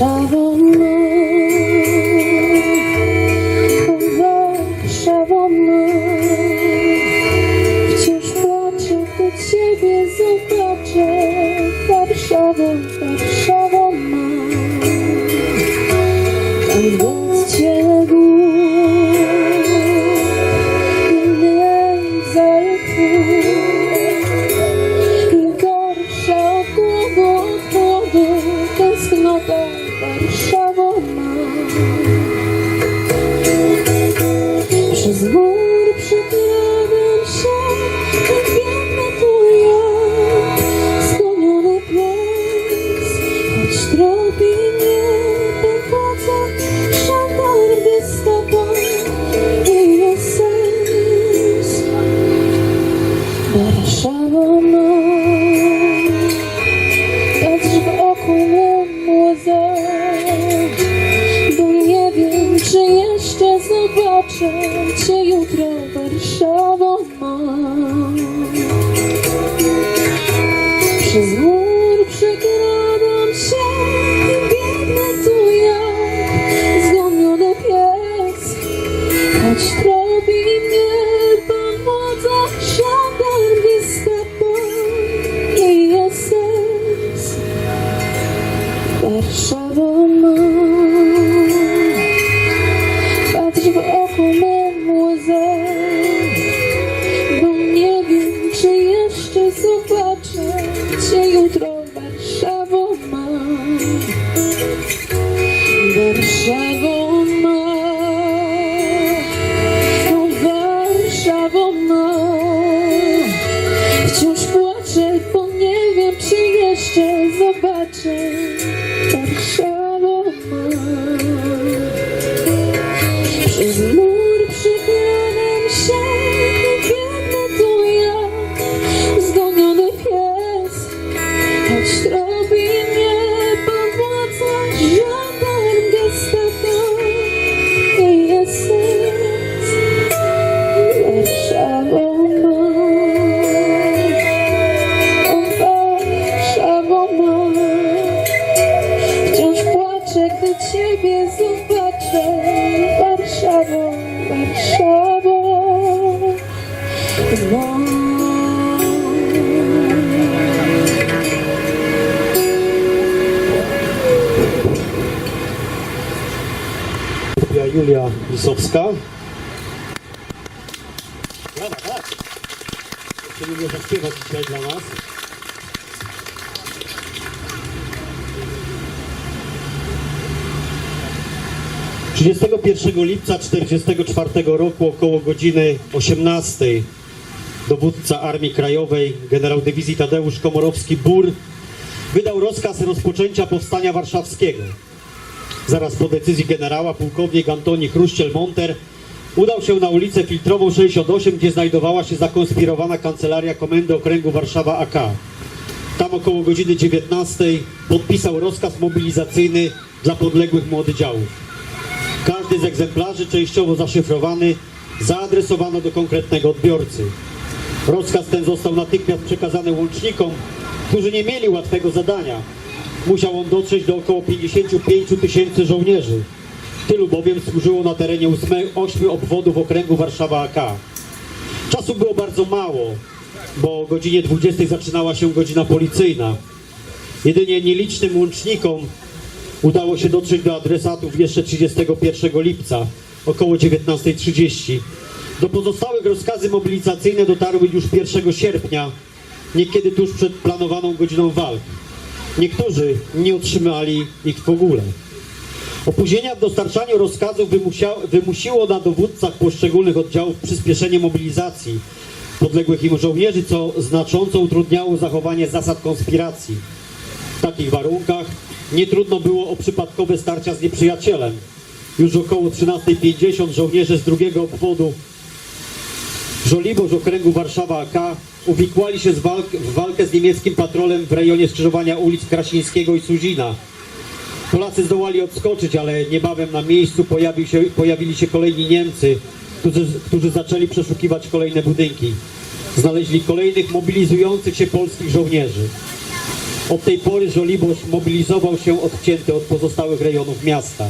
Warszawą ma, Warszawą ma, wciąż płaczę, gdy Ciebie zobaczę. Warszawą, Warszawą ma, tam Przez ma. Ja Julia Lisowska. Brawa, tak. Jeszcze nie zaśpiewać dzisiaj dla nas. Trzydziestego pierwszego lipca 1944 roku około godziny 18 dowódca Armii Krajowej generał dywizji Tadeusz Komorowski-Bur wydał rozkaz rozpoczęcia powstania warszawskiego. Zaraz po decyzji generała pułkownik Antoni Chruściel-Monter udał się na ulicę Filtrową 68, gdzie znajdowała się zakonspirowana kancelaria Komendy Okręgu Warszawa AK. Tam około godziny 19 podpisał rozkaz mobilizacyjny dla podległych mu oddziałów. Każdy z egzemplarzy, częściowo zaszyfrowany, zaadresowano do konkretnego odbiorcy. Rozkaz ten został natychmiast przekazany łącznikom, którzy nie mieli łatwego zadania. Musiał on dotrzeć do około 55 tysięcy żołnierzy. Tylu bowiem służyło na terenie 8 obwodów okręgu Warszawa AK. Czasu było bardzo mało, bo o godzinie 20 zaczynała się godzina policyjna. Jedynie nielicznym łącznikom udało się dotrzeć do adresatów jeszcze 31 lipca, około 19.30. Do pozostałych rozkazy mobilizacyjne dotarły już 1 sierpnia, niekiedy tuż przed planowaną godziną walk. Niektórzy nie otrzymali ich w ogóle. Opóźnienia w dostarczaniu rozkazów wymusiło na dowódcach poszczególnych oddziałów przyspieszenie mobilizacji podległych im żołnierzy, co znacząco utrudniało zachowanie zasad konspiracji. W takich warunkach nie trudno było o przypadkowe starcia z nieprzyjacielem. Już około 13.50 żołnierze z drugiego obwodu Żoliborz okręgu Warszawa AK uwikłali się walk, w walkę z niemieckim patrolem w rejonie skrzyżowania ulic Krasińskiego i Suzina. Polacy zdołali odskoczyć, ale niebawem na miejscu pojawił się, pojawili się kolejni Niemcy, którzy, którzy zaczęli przeszukiwać kolejne budynki. Znaleźli kolejnych mobilizujących się polskich żołnierzy. Od tej pory Żoliborz mobilizował się odcięty od pozostałych rejonów miasta.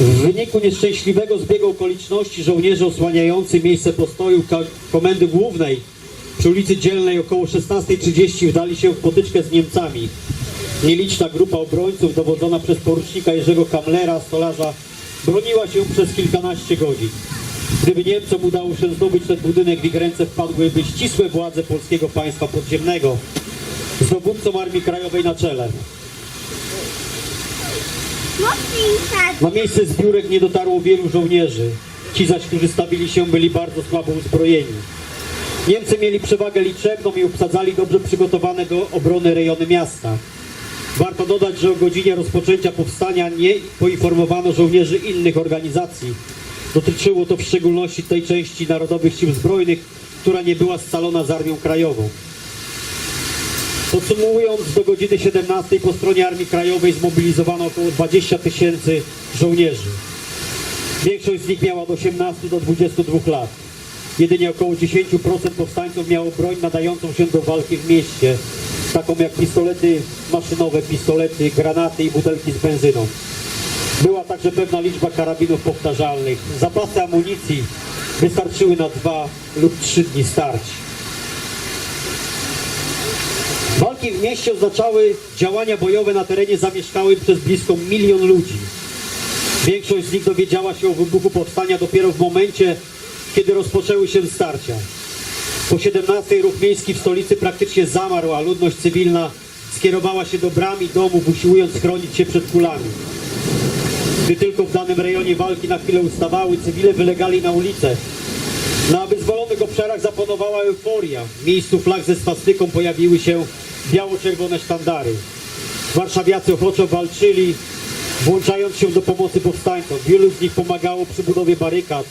W wyniku nieszczęśliwego zbiegu okoliczności żołnierze osłaniający miejsce postoju Komendy Głównej przy ulicy Dzielnej około 16.30 wdali się w potyczkę z Niemcami. Nieliczna grupa obrońców dowodzona przez porucznika Jerzego Kamlera, stolarza, broniła się przez kilkanaście godzin. Gdyby Niemcom udało się zdobyć ten budynek, w ich ręce wpadłyby ścisłe władze polskiego państwa podziemnego z dowódcą Armii Krajowej na czele. Na miejsce zbiórek nie dotarło wielu żołnierzy. Ci zaś, którzy stawili się, byli bardzo słabo uzbrojeni. Niemcy mieli przewagę liczebną i obsadzali dobrze przygotowane do obrony rejony miasta. Warto dodać, że o godzinie rozpoczęcia powstania nie poinformowano żołnierzy innych organizacji. Dotyczyło to w szczególności tej części Narodowych Sił Zbrojnych, która nie była scalona z Armią Krajową. Podsumowując, do godziny 17 po stronie Armii Krajowej zmobilizowano około 20 tysięcy żołnierzy. Większość z nich miała od 18 do 22 lat. Jedynie około 10% powstańców miało broń nadającą się do walki w mieście, taką jak pistolety maszynowe, pistolety, granaty i butelki z benzyną. Była także pewna liczba karabinów powtarzalnych. Zapasy amunicji wystarczyły na dwa lub trzy dni starć. Walki w mieście oznaczały działania bojowe na terenie zamieszkałym przez blisko milion ludzi. Większość z nich dowiedziała się o wybuchu powstania dopiero w momencie, kiedy rozpoczęły się starcia. Po 17 ruch miejski w stolicy praktycznie zamarł, a ludność cywilna skierowała się do bram i domów, usiłując chronić się przed kulami. Gdy tylko w danym rejonie walki na chwilę ustawały, cywile wylegali na ulicę. Na wyzwolonych obszarach zapanowała euforia. W miejscu flag ze swastyką pojawiły się biało-czerwone sztandary. Warszawiacy ochoczo walczyli, włączając się do pomocy powstańcom. Wielu z nich pomagało przy budowie barykad.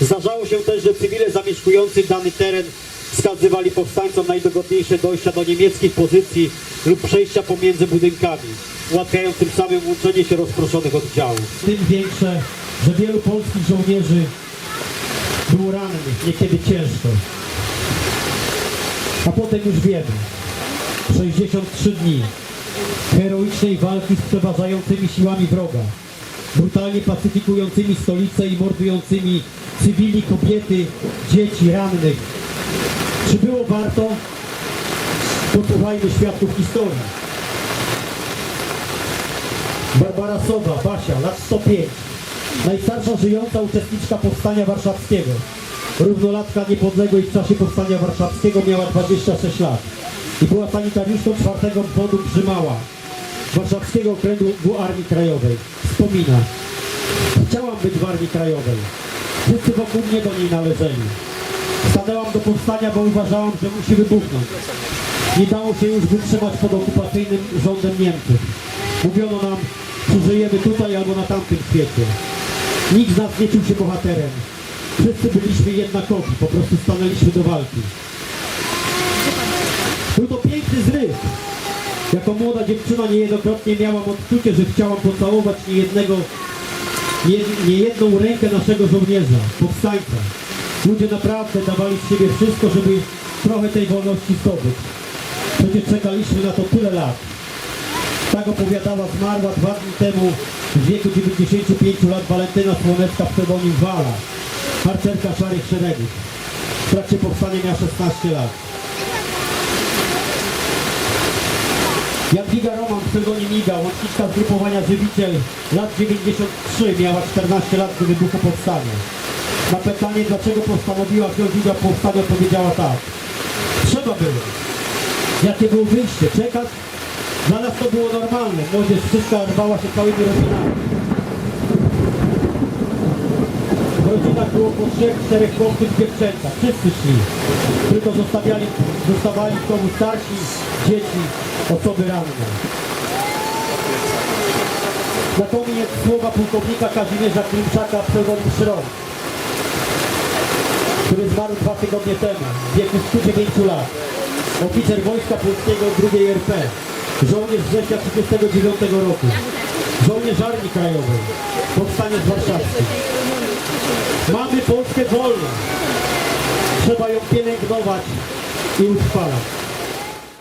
Zdarzało się też, że cywile zamieszkujący dany teren wskazywali powstańcom najdogodniejsze dojścia do niemieckich pozycji lub przejścia pomiędzy budynkami, ułatwiając tym samym łączenie się rozproszonych oddziałów. Tym większe, że wielu polskich żołnierzy było rannych, niekiedy ciężko. A potem już wiemy, 63 dni heroicznej walki z przeważającymi siłami wroga, brutalnie pacyfikującymi stolicę i mordującymi cywili, kobiety, dzieci, rannych. Czy było warto? Posłuchajmy świadków historii. Barbara Sowa, Basia, lat 105. Najstarsza żyjąca uczestniczka Powstania Warszawskiego. Równolatka niepodległej w czasie Powstania Warszawskiego miała 26 lat i była sanitariuszką czwartego obwodu Brzymała, Warszawskiego Okręgu Armii Krajowej. Wspomina. Chciałam być w Armii Krajowej. Wszyscy wokół mnie do niej należeli. Stanęłam do powstania, bo uważałam, że musi wybuchnąć. Nie dało się już wytrzymać pod okupacyjnym rządem Niemców. Mówiono nam, czy żyjemy tutaj albo na tamtym świecie. Nikt z nas nie czuł się bohaterem. Wszyscy byliśmy jednakowi, po prostu stanęliśmy do walki. Był to piękny zryw. Jako młoda dziewczyna niejednokrotnie miałam odczucie, że chciałam pocałować niejednego, nie, niejedną rękę naszego żołnierza, powstańca. Ludzie naprawdę dawali z siebie wszystko, żeby trochę tej wolności zdobyć. Przecież czekaliśmy na to tyle lat. Tak opowiadała zmarła dwa dni temu w wieku 95 lat Walentyna Słonecka pseudonim Wala, harcerka szarych szeregów. W trakcie powstania miała 16 lat. Jadwiga Roman, pseudonim Iga, łączniczka zgrupowania Żywiciel, lat 93, miała 14 lat do wybuchu powstania. Na pytanie, dlaczego postanowiła wziąć udział w powstaniu, powiedziała tak. Trzeba było. Jakie było wyjście? Czekać? Dla nas to było normalne. Młodzież wszystko rwała się całymi rodzinami. W rodzinach było po trzech, czterech chłopców dziewczęta. Wszyscy szli. Tylko zostawiali, zostawali w domu starsi, dzieci, osoby ranne. Na koniec słowa pułkownika Kazimierza Klimczaka pseudonim Szron, który zmarł dwa tygodnie temu, w wieku 109 lat. Oficer Wojska Polskiego II RP, żołnierz września 1939 roku, żołnierz Armii Krajowej, powstaniec warszawski. Mamy Polskę wolną. Trzeba ją pielęgnować i utrwalać.